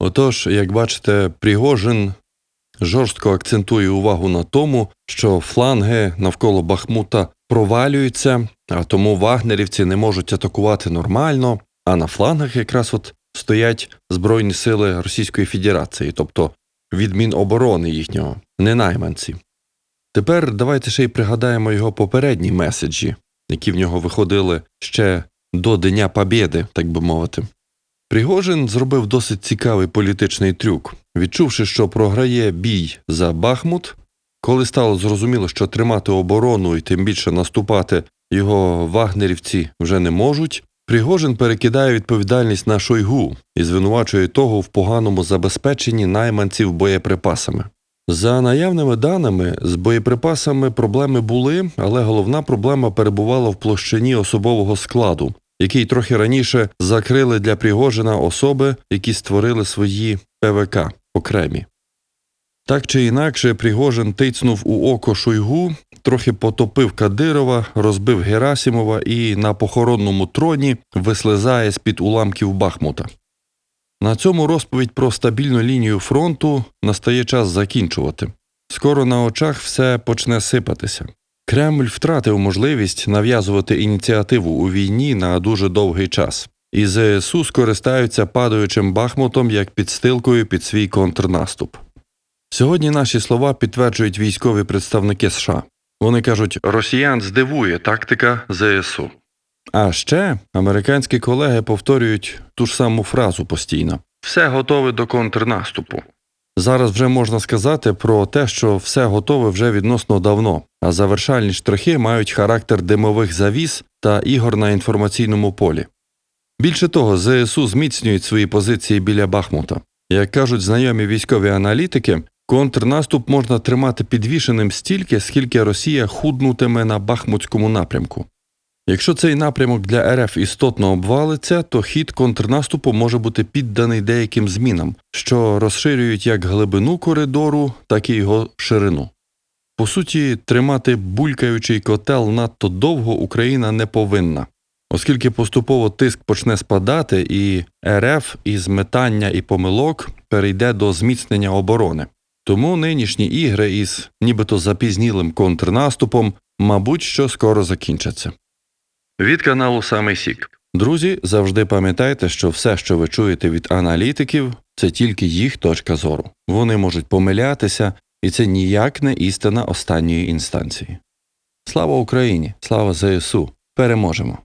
Отож, як бачите, Пригожин жорстко акцентує увагу на тому, що фланги навколо Бахмута провалюються, а тому вагнерівці не можуть атакувати нормально. А на флангах якраз от стоять Збройні сили Російської Федерації, тобто від Міноборони їхнього, не найманці. Тепер давайте ще й пригадаємо його попередні меседжі, які в нього виходили ще до Дня Побєди, так би мовити. Пригожин зробив досить цікавий політичний трюк. Відчувши, що програє бій за Бахмут, коли стало зрозуміло, що тримати оборону і тим більше наступати його вагнерівці вже не можуть, Пригожин перекидає відповідальність на Шойгу і звинувачує того в поганому забезпеченні найманців боєприпасами. За наявними даними, з боєприпасами проблеми були, але головна проблема перебувала в площині особового складу, який трохи раніше закрили для Пригожина особи, які створили свої ПВК окремі. Так чи інакше, Пригожин тицнув у око Шойгу, трохи потопив Кадирова, розбив Герасімова і на похоронному троні вислизає з-під уламків Бахмута. На цьому розповідь про стабільну лінію фронту настає час закінчувати. Скоро на очах все почне сипатися. Кремль втратив можливість нав'язувати ініціативу у війні на дуже довгий час, і ЗСУ скористаються падаючим Бахмутом як підстилкою під свій контрнаступ. Сьогодні наші слова підтверджують військові представники США. Вони кажуть, росіян здивує тактика ЗСУ. А ще американські колеги повторюють ту ж саму фразу постійно: все готове до контрнаступу. Зараз вже можна сказати про те, що все готове вже відносно давно, а завершальні штрихи мають характер димових завіс та ігор на інформаційному полі. Більше того, ЗСУ зміцнюють свої позиції біля Бахмута. Як кажуть знайомі військові аналітики, контрнаступ можна тримати підвішеним стільки, скільки Росія худнутиме на Бахмутському напрямку. Якщо цей напрямок для РФ істотно обвалиться, то хід контрнаступу може бути підданий деяким змінам, що розширюють як глибину коридору, так і його ширину. По суті, тримати булькаючий котел надто довго Україна не повинна, оскільки поступово тиск почне спадати, і РФ із метання і помилок перейде до зміцнення оборони. Тому нинішні ігри із нібито запізнілим контрнаступом, мабуть, що скоро закінчаться. Від каналу Саме Сік. Друзі, завжди пам'ятайте, що все, що ви чуєте від аналітиків, це тільки їх точка зору. Вони можуть помилятися, і це ніяк не істина останньої інстанції. Слава Україні! Слава ЗСУ! Переможемо!